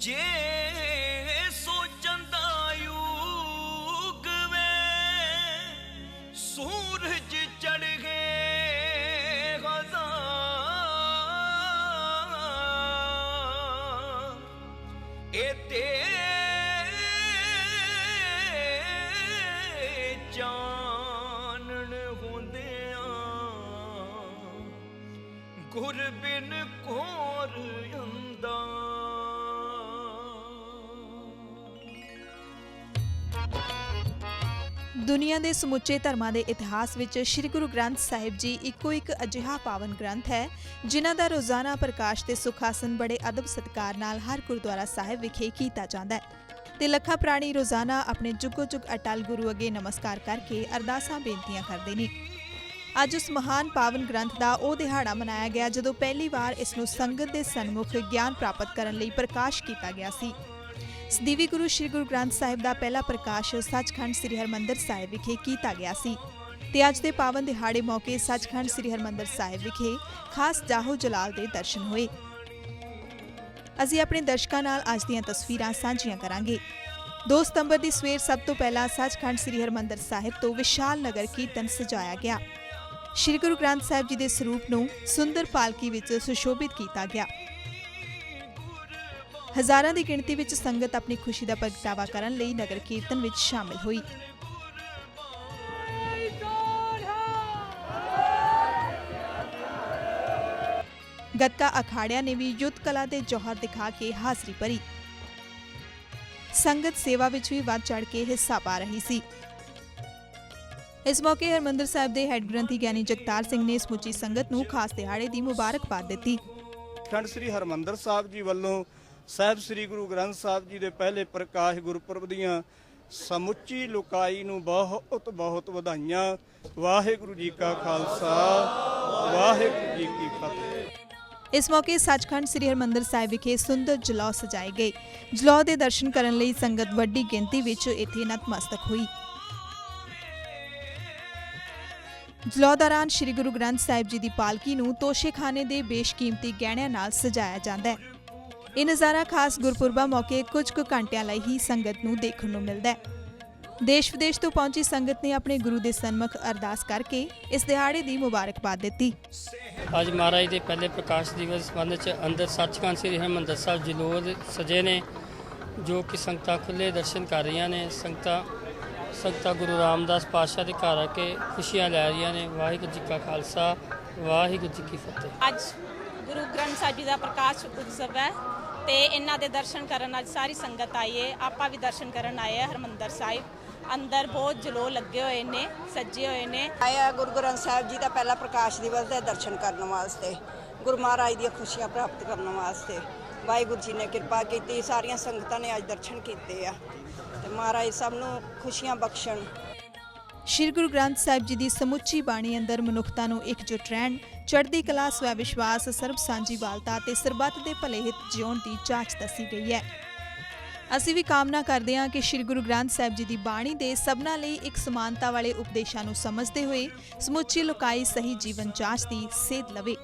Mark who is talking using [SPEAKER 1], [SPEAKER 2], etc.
[SPEAKER 1] ਜੇ ਸੋਚਣ ਦਾ ਯੁੱਗ ਵੇ, ਸੂਰਜ ਚੜ ਗਏ ਗਜ਼ਾ। ਇਹ ਤੇ ਚਾਨਣ ਹੁੰਦਿਆਂ, ਗੁਰਬਿਨ ਕੋਰ ਅੰਦਾ
[SPEAKER 2] ਦੁਨੀਆ ਦੇ ਸਮੁੱਚੇ ਧਰਮਾਂ ਦੇ ਇਤਿਹਾਸ ਵਿੱਚ ਸ੍ਰੀ ਗੁਰੂ ਗ੍ਰੰਥ ਸਾਹਿਬ ਜੀ ਇੱਕੋ ਇੱਕ ਅਜਿਹਾ ਪਾਵਨ ਗ੍ਰੰਥ ਹੈ, ਜਿਨ੍ਹਾਂ ਦਾ ਰੋਜ਼ਾਨਾ ਪ੍ਰਕਾਸ਼ ਤੇ ਸੁਖਾਸਨ ਬੜੇ ਅਦਬ ਸਤਕਾਰ ਨਾਲ ਹਰ ਗੁਰਦੁਆਰਾ ਸਾਹਿਬ ਵਿਖੇ ਕੀਤਾ ਜਾਂਦਾ ਹੈ। ਤੇ ਲੱਖਾਂ ਪ੍ਰਾਣੀ ਰੋਜ਼ਾਨਾ ਆਪਣੇ ਜੁਗੋ ਜੁਗ ਅਟਲ ਗੁਰੂ ਅੱਗੇ ਨਮਸਕਾਰ ਕਰਕੇ ਅਰਦਾਸਾਂ ਬੇਨਤੀਆਂ ਕਰਦੇ ਨੇ। ਅੱਜ ਉਸ ਮਹਾਨ ਪਾਵਨ ਗ੍ਰੰਥ ਦਾ ਉਹ ਦਿਹਾੜਾ ਮਨਾਇਆ ਗਿਆ ਜਦੋਂ ਪਹਿਲੀ ਵਾਰ ਇਸ ਨੂੰ ਸੰਗਤ ਦੇ ਸਨਮੁਖ ਗਿਆਨ ਪ੍ਰਾਪਤ ਕਰਨ ਲਈ ਪ੍ਰਕਾਸ਼ ਕੀਤਾ ਗਿਆ ਸੀ। ਸਦੀਵੀ ਗੁਰੂ ਸ੍ਰੀ ਗੁਰੂ ਗ੍ਰੰਥ ਸਾਹਿਬ ਦਾ ਪਹਿਲਾ ਪ੍ਰਕਾਸ਼ ਸੱਚਖੰਡ ਸ੍ਰੀ ਹਰਮੰਦਰ ਸਾਹਿਬ ਵਿਖੇ ਕੀਤਾ ਗਿਆ ਸੀ। ਤੇ ਅੱਜ ਦੇ ਪਾਵਨ ਦਿਹਾੜੇ ਮੌਕੇ ਸੱਚਖੰਡ ਸ੍ਰੀ ਹਰਮੰਦਰ ਸਾਹਿਬ ਵਿਖੇ ਖਾਸ ਜਾਹੋ ਜਲਾਲ ਦੇ ਦਰਸ਼ਨ ਹੋਏ। ਅਸੀਂ ਆਪਣੇ ਦਰਸ਼ਕਾਂ ਨਾਲ ਅੱਜ ਦੀਆਂ ਤਸਵੀਰਾਂ ਸਾਂਝੀਆਂ ਕਰਾਂਗੇ। 2 ਸਤੰਬਰ ਦੀ ਸਵੇਰ ਸਭ ਤੋਂ ਪਹਿਲਾਂ ਸੱਚਖੰਡ ਸ੍ਰੀ ਹਰਮੰਦਰ ਸਾਹਿਬ ਤੋਂ ਵਿਸ਼ਾਲ ਨਗਰ ਕੀਰਤਨ ਸਜਾਇਆ ਗਿਆ। ਸ੍ਰੀ ਗੁਰੂ ਗ੍ਰੰਥ ਸਾਹਿਬ ਜੀ ਦੇ ਸਰੂਪ ਨੂੰ ਸੁੰਦਰ ਪਾਲਕੀ ਵਿੱਚ ਸੁਸ਼ੋਭਿਤ ਕੀਤਾ ਗਿਆ। ਹਜ਼ਾਰਾਂ ਦੀ ਗਿਣਤੀ ਵਿੱਚ ਸੰਗਤ ਆਪਣੀ ਖੁਸ਼ੀ ਦਾ ਪ੍ਰਗਟਾਵਾ ਕਰਨ ਲਈ ਨਗਰ ਕੀਰਤਨ ਵਿੱਚ ਸ਼ਾਮਿਲ ਹੋਈ। ਗੱਤਕਾ ਅਖਾੜਿਆਂ ਨੇ ਵੀ ਯੁੱਧ ਕਲਾ ਦੇ ਜੋਹਰ ਦਿਖਾ ਕੇ ਹਾਜ਼ਰੀ ਭਰੀ। ਸੰਗਤ ਸੇਵਾ ਵਿੱਚ ਵੀ ਵੱਧ ਚੜ ਕੇ ਹਿੱਸਾ ਪਾ ਰਹੀ ਸੀ। ਇਸ ਮੌਕੇ ਹਰਮੰਦਰ ਸਾਹਿਬ ਦੇ ਹੈੱਡ ਗ੍ਰੰਥੀ ਗਿਆਨੀ ਜਗਤਾਰ ਸਿੰਘ ਨੇ ਸਮੁੱਚੀ ਸੰਗਤ ਨੂੰ ਖਾਸ ਦਿਹਾੜੇ ਦੀ ਮੁਬਾਰਕਬਾਦ ਦਿੱਤੀ।
[SPEAKER 3] ਖੰਡ ਸ੍ਰੀ ਹਰਮੰਦਰ ਸਾਹਿਬ ਜੀ ਵੱਲੋਂ ਸਾਹਿਬ ਸ੍ਰੀ ਗੁਰੂ ਗ੍ਰੰਥ ਸਾਹਿਬ ਜੀ ਦੇ ਪਹਿਲੇ ਪ੍ਰਕਾਸ਼ ਗੁਰਪੁਰਬ ਦੀਆਂ ਸਮੁੱਚੀ ਲੋਕਾਈ ਨੂੰ ਬਹੁਤ ਬਹੁਤ ਵਧਾਈਆਂ। ਵਾਹਿਗੁਰੂ ਜੀ ਕਾ ਖਾਲਸਾ, ਵਾਹਿਗੁਰੂ ਜੀ ਕੀ ਫਤਿਹ।
[SPEAKER 2] ਇਸ ਮੌਕੇ ਸੱਚਖੰਡ ਸ੍ਰੀ ਹਰਮੰਦਰ ਸਾਹਿਬ ਵਿਖੇ ਸੁੰਦਰ ਜਲੌ ਸਜਾਏ ਗਏ। ਜਲੌ ਦੇ ਦਰਸ਼ਨ ਕਰਨ ਲਈ ਸੰਗਤ ਵੱਡੀ ਗਿਣਤੀ ਵਿੱਚ ਇੱਥੇ ਨਤਮਸਤਕ ਹੋਈ। ਜਲੌ ਦੌਰਾਨ ਸ੍ਰੀ ਗੁਰੂ ਗ੍ਰੰਥ ਸਾਹਿਬ ਜੀ ਦੀ ਪਾਲਕੀ ਨੂੰ ਤੋਸ਼ੇਖਾਨੇ ਦੇ ਬੇਸ਼ਕੀਮਤੀ ਗਹਿਣਿਆਂ ਨਾਲ ਸਜਾਇਆ ਜਾਂਦਾ ਹੈ। ਇਹ ਨਜ਼ਾਰਾ ਖਾਸ ਗੁਰਪੁਰਬਾ ਮੌਕੇ ਕੁਝ ਕੁ ਘੰਟਿਆਂ ਲਈ ਹੀ ਸੰਗਤ ਨੂੰ ਦੇਖਣ ਨੂੰ ਮਿਲਦਾ ਹੈ। ਦੇਸ਼ ਵਿਦੇਸ਼ ਤੋਂ ਪਹੁੰਚੀ ਸੰਗਤ ਨੇ ਆਪਣੇ ਗੁਰੂ ਦੇ ਸਨਮੁਖ ਅਰਦਾਸ ਕਰਕੇ ਇਸ ਦਿਹਾੜੇ ਦੀ ਮੁਬਾਰਕਬਾਦ ਦਿੱਤੀ।
[SPEAKER 4] ਅੱਜ ਮਹਾਰਾਜ ਦੇ ਪਹਿਲੇ ਪ੍ਰਕਾਸ਼ ਦਿਵਸ ਸੰਬੰਧ ਚ ਅੰਦਰ ਸੱਚਖੰਡ ਸ੍ਰੀ ਹਰਿਮੰਦਰ ਸਾਹਿਬ ਜਲੋਦ ਸਜੇ ਨੇ ਜੋ ਕਿ ਸੰਗਤਾਂ ਖੁੱਲੇ ਦਰਸ਼ਨ ਕਰ ਰਹੀਆਂ ਨੇ। ਸੰਗਤਾਂ ਸੰਗਤਾਂ ਗੁਰੂ ਰਾਮਦਾਸ ਪਾਤਸ਼ਾਹ ਦੇ ਘਰ ਆ ਕੇ ਖੁਸ਼ੀਆਂ ਲੈ ਰਹੀਆਂ ਨੇ। ਵਾਹਿਗੁਰੂ ਜੀ ਕਾ ਖਾਲਸਾ ਵਾਹਿਗੁਰੂ ਜੀ ਕੀ ਫਤਿਹ।
[SPEAKER 5] ਅੱਜ ਗੁਰੂ ਗ੍ਰੰਥ ਸਾਹਿਬ ਜੀ ਦਾ ਪ੍ਰਕਾਸ਼ ਉਤਸਵ ਹੈ। ਤੇ ਇਹਨਾਂ ਦੇ ਦਰਸ਼ਨ ਕਰਨ ਅੱਜ ਸਾਰੀ ਸੰਗਤ ਆਈ ਹੈ ਆਪਾਂ ਵੀ ਦਰਸ਼ਨ ਕਰਨ ਆਏ ਹਾਂ ਹਰਮੰਦਰ ਸਾਹਿਬ। ਅੰਦਰ ਬਹੁਤ ਜਲੋ ਲੱਗੇ ਹੋਏ ਨੇ, ਸੱਜੇ ਹੋਏ ਨੇ।
[SPEAKER 6] ਆਇਆ ਗੁਰੂ ਗ੍ਰੰਥ ਸਾਹਿਬ ਜੀ ਦਾ ਪਹਿਲਾ ਪ੍ਰਕਾਸ਼ ਦਿਵਸ ਦੇ ਦਰਸ਼ਨ ਕਰਨ ਵਾਸਤੇ। ਗੁਰੂ ਮਹਾਰਾਜ ਦੀਆਂ ਖੁਸ਼ੀਆਂ ਪ੍ਰਾਪਤ ਕਰਨ ਵਾਸਤੇ। ਵਾਹਿਗੁਰੂ ਜੀ ਨੇ ਕਿਰਪਾ ਕੀਤੀ, ਸਾਰੀਆਂ ਸੰਗਤਾਂ ਨੇ ਅੱਜ ਦਰਸ਼ਨ ਕੀਤੇ ਆ। ਤੇ ਮਹਾਰਾਜ ਸਭ ਨੂੰ ਖੁਸ਼ੀਆਂ ਬਖਸ਼ਣ।
[SPEAKER 2] ਸ਼੍ਰੀ ਗੁਰੂ ਗ੍ਰੰਥ ਸਾਹਿਬ ਜੀ ਦੀ ਸਮੁੱਚੀ ਬਾਣੀ ਅੰਦਰ ਮਨੁੱਖਤਾ ਨੂੰ ਇਕਜੁੱਟ ਰਹਿਣ ਚੜ੍ਹਦੀ ਕਲਾ ਸਵੈ ਵਿਸ਼ਵਾਸ ਸਰਬ ਸਾਂਝੀਵਾਲਤਾ ਤੇ ਸਰਬੱਤ ਦੇ ਭਲੇ ਹਿੱਤ ਜਿਉਣ ਦੀ ਜਾਂਚ ਦੱਸੀ ਗਈ ਹੈ। ਅਸੀਂ ਵੀ ਕਾਮਨਾ ਕਰਦੇ ਹਾਂ ਕਿ ਸ਼੍ਰੀ ਗੁਰੂ ਗ੍ਰੰਥ ਸਾਹਿਬ ਜੀ ਦੀ ਬਾਣੀ ਦੇ ਸਭਨਾਂ ਲਈ ਇੱਕ ਸਮਾਨਤਾ ਵਾਲੇ ਉਪਦੇਸ਼ਾਂ ਨੂੰ ਸਮਝਦੇ ਹੋਏ ਸਮੁੱਚੀ ਲੋਕਾਈ ਸਹੀ ਜੀਵਨ ਜਾਂਚ ਦੀ ਸੇਧ ਲਵੇ।